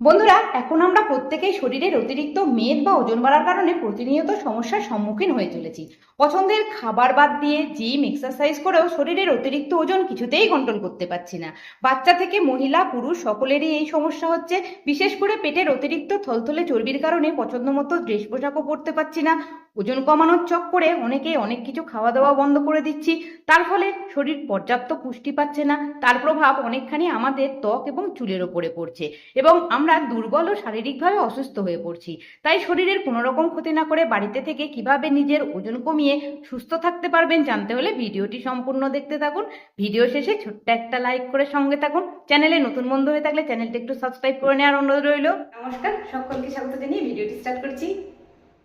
বন্ধুরা, এখন আমরা প্রত্যেকেই শরীরের অতিরিক্ত মেদ বা ওজন বাড়ার কারণে প্রতিনিয়ত সমস্যার সম্মুখীন হয়ে চলেছি। পছন্দের খাবার বাদ দিয়ে জিম এক্সারসাইজ করেও শরীরের অতিরিক্ত ওজন কিছুতেই কন্ট্রোল করতে পারছি না। বাচ্চা থেকে মহিলা, পুরুষ সকলেরই এই সমস্যা হচ্ছে। বিশেষ করে পেটের অতিরিক্ত থলথলে চর্বির কারণে পছন্দ মতো ড্রেস পোশাকও পরতে পারছি না। ওজন কমানোর চক্করে অনেকে অনেক কিছু খাওয়া দাওয়া বন্ধ করে দিচ্ছি। তার ফলে শরীর পর্যাপ্ত পুষ্টি পাচ্ছে না। তার প্রভাব অনেকখানি আমাদের ত্বক এবং চুলের ওপরে পড়ছে। এবং আমরা দুর্বল ও শারীরিকভাবে অসুস্থ হয়ে পড়ছি। তাই শরীরের কোনো রকম ক্ষতি না করে বাড়িতে থেকে কীভাবে নিজের ওজন কমিয়ে সুস্থ থাকতে পারবেন জানতে হলে ভিডিওটি সম্পূর্ণ দেখতে থাকুন। ভিডিও শেষে ছোট্ট একটা লাইক করে সঙ্গে থাকুন। চ্যানেলে নতুন বন্ধু হয়ে থাকলে চ্যানেলটি একটু সাবস্ক্রাইব করে নেওয়ার অনুরোধ রইল। নমস্কার, সকলকে স্বাগত জানিয়ে ভিডিওটি স্টার্ট করছি।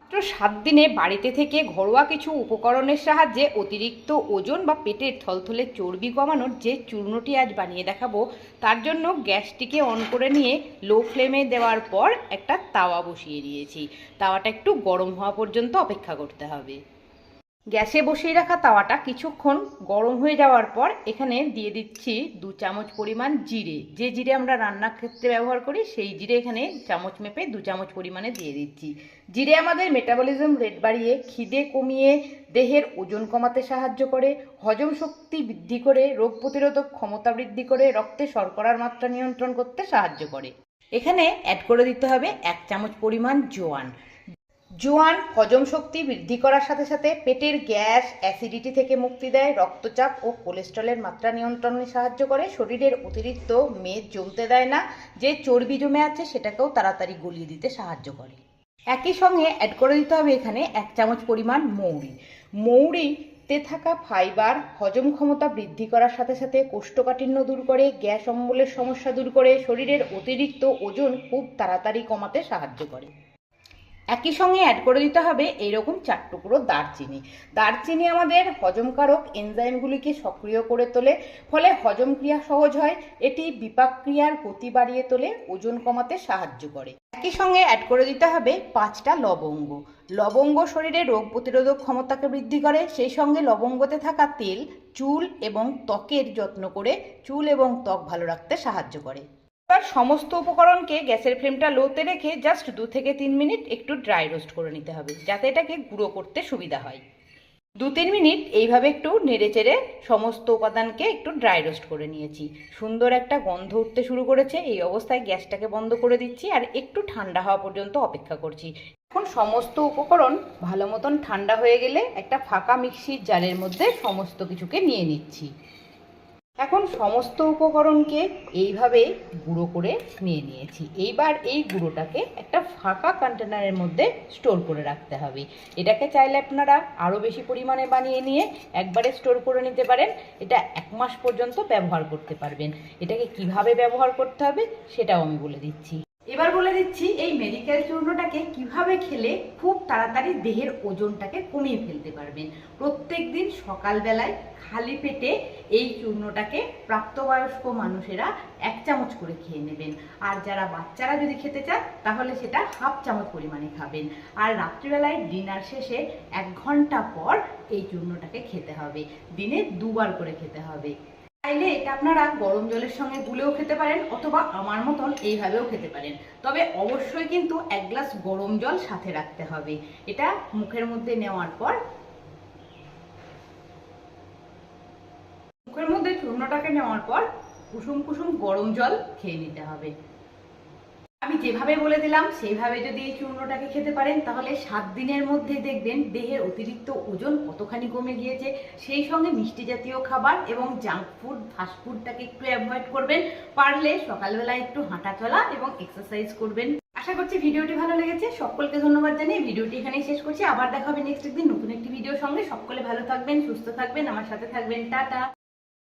মাত্র সাত দিনে বাড়িতে থেকে ঘরোয়া কিছু উপকরণের সাহায্যে অতিরিক্ত ওজন বা পেটের থলথলে চর্বি কমানোর যে চূর্ণটি আজ বানিয়ে দেখাবো, তার জন্য গ্যাসটিকে অন করে নিয়ে লো ফ্লেমে দেওয়ার পর একটা তাওয়া বসিয়ে দিয়েছি। তাওয়াটা একটু গরম হওয়া পর্যন্ত অপেক্ষা করতে হবে। গ্যাসে বসিয়ে রাখা তাওয়াটা কিছুক্ষণ গরম হয়ে যাওয়ার পর এখানে দিয়ে দিচ্ছি দু চামচ পরিমাণ জিরে। যে জিরে আমরা রান্নার ক্ষেত্রে ব্যবহার করি, সেই জিরে এখানে চামচ মেপে দু চামচ পরিমাণে দিয়ে দিচ্ছি। জিরে আমাদের মেটাবলিজম রেট বাড়িয়ে খিদে কমিয়ে দেহের ওজন কমাতে সাহায্য করে, হজম শক্তি বৃদ্ধি করে, রোগ প্রতিরোধক ক্ষমতা বৃদ্ধি করে, রক্তে শর্করার মাত্রা নিয়ন্ত্রণ করতে সাহায্য করে। এখানে অ্যাড করে দিতে হবে এক চামচ পরিমাণ জোয়ান। জোয়ান হজম শক্তি বৃদ্ধি করার সাথে সাথে পেটের গ্যাস, অ্যাসিডিটি থেকে মুক্তি দেয়, রক্তচাপ ও কোলেস্ট্রলের মাত্রা নিয়ন্ত্রণে সাহায্য করে। শরীরের অতিরিক্ত মেদ জমতে দেয় না। যে চর্বি জমে আছে সেটাকেও তাড়াতাড়ি গলিয়ে দিতে সাহায্য করে। একই সঙ্গে অ্যাড করে দিতে হবে এখানে এক চামচ পরিমাণ মৌরি। মৌরিতে থাকা ফাইবার হজম ক্ষমতা বৃদ্ধি করার সাথে সাথে কোষ্ঠকাঠিন্য দূর করে, গ্যাস অম্বলের সমস্যা দূর করে, শরীরের অতিরিক্ত ওজন খুব তাড়াতাড়ি কমাতে সাহায্য করে। একই সঙ্গে অ্যাড করে দিতে হবে এইরকম চার টুকরো দারচিনি। দারচিনি আমাদের হজমকারক এনজাইমগুলিকে সক্রিয় করে তোলে, ফলে হজম ক্রিয়া সহজ হয়, এটি বিপাক ক্রিয়ার গতি বাড়িয়ে তোলে, ওজন কমাতে সাহায্য করে। একই সঙ্গে অ্যাড করে দিতে হবে পাঁচটা লবঙ্গ। লবঙ্গ শরীরে রোগ প্রতিরোধক ক্ষমতাকে বৃদ্ধি করে, সেই সঙ্গে লবঙ্গতে থাকা তেল, চুল এবং ত্বকের যত্ন করে, চুল এবং ত্বক ভালো রাখতে সাহায্য করে। এবার সমস্ত উপকরণকে গ্যাসের ফ্লেমটা লোতে রেখে জাস্ট দু থেকে তিন মিনিট একটু ড্রাই রোস্ট করে নিতে হবে, যাতে এটাকে গুঁড়ো করতে সুবিধা হয়। দু তিন মিনিট এইভাবে একটু নেড়ে চেড়ে সমস্ত উপাদানকে একটু ড্রাই রোস্ট করে নিয়েছি। সুন্দর একটা গন্ধ উঠতে শুরু করেছে, এই অবস্থায় গ্যাসটাকে বন্ধ করে দিচ্ছি আর একটু ঠান্ডা হওয়া পর্যন্ত অপেক্ষা করছি। এখন সমস্ত উপকরণ ভালো মতন ঠান্ডা হয়ে গেলে একটা ফাঁকা মিক্সির জারের মধ্যে সমস্ত কিছুকে নিয়ে নিচ্ছি। এখন সমস্ত উপকরণকে এইভাবে গুঁড়ো করে নিয়ে নিয়েছি। এইবার এই গুঁড়োটাকে একটা ফাঁকা কন্টেনারের মধ্যে স্টোর করে রাখতে হবে। এটাকে চাইলে আপনারা আরও বেশি পরিমাণে বানিয়ে নিয়ে একবারে স্টোর করে নিতে পারেন। এটা এক মাস পর্যন্ত ব্যবহার করতে পারবেন। এটাকে কীভাবে ব্যবহার করতে হবে সেটাও আমি বলে দিচ্ছি। এবার বলে দিচ্ছি, এই মেডিকেল চূর্ণটাকে কীভাবে খেলে খুব তাড়াতাড়ি দেহের ওজনটাকে কমিয়ে ফেলতে পারবেন। প্রত্যেক দিন সকালবেলায় খালি পেটে এই চূর্ণটাকে প্রাপ্তবয়স্ক মানুষেরা এক চামচ করে খেয়ে নেবেন। আর যারা বাচ্চারা যদি খেতে চান, তাহলে সেটা হাফ চামচ পরিমাণে খাবেন। আর রাত্রিবেলায় ডিনার শেষে এক ঘণ্টা পর এই চূর্ণটাকে খেতে হবে। দিনে দুবার করে খেতে হবে। চাইলে এটা আপনারা গরম জলের সঙ্গে গুলেও খেতে পারেন অথবা আমার মতন এইভাবেও খেতে পারেন। তবে অবশ্যই কিন্তু এক গ্লাস গরম জল সাথে রাখতে হবে। এটা মুখের মধ্যে নেওয়ার পর মুখের মধ্যে চূর্ণটাকে নেওয়ার পর কুসুম কুসুম গরম জল খেয়ে নিতে হবে। যেভাবে বলে দিলাম, সেইভাবে যদি এই চূর্ণটাকে খেতে পারেন, তাহলে সাত দিনের মধ্যে দেখবেন দেহের অতিরিক্ত ওজন কতখানি কমে গিয়েছে। সেই সঙ্গে মিষ্টি জাতীয় খাবার এবং জাঙ্ক ফুড ফাস্ট ফুডটাকে একটু অ্যাভয়েড করবেন। পারলে সকালবেলা একটু হাঁটা চলা এবং এক্সারসাইজ করবেন। আশা করছি ভিডিওটি ভালো লেগেছে। সকলকে ধন্যবাদ জানিয়ে ভিডিওটি এখানেই শেষ করছি। আবার দেখা হবে নেক্সট একদিন নতুন একটি ভিডিওর সঙ্গে। সকলে ভালো থাকবেন, সুস্থ থাকবেন। আমার সাথে থাকবেন, টাটা।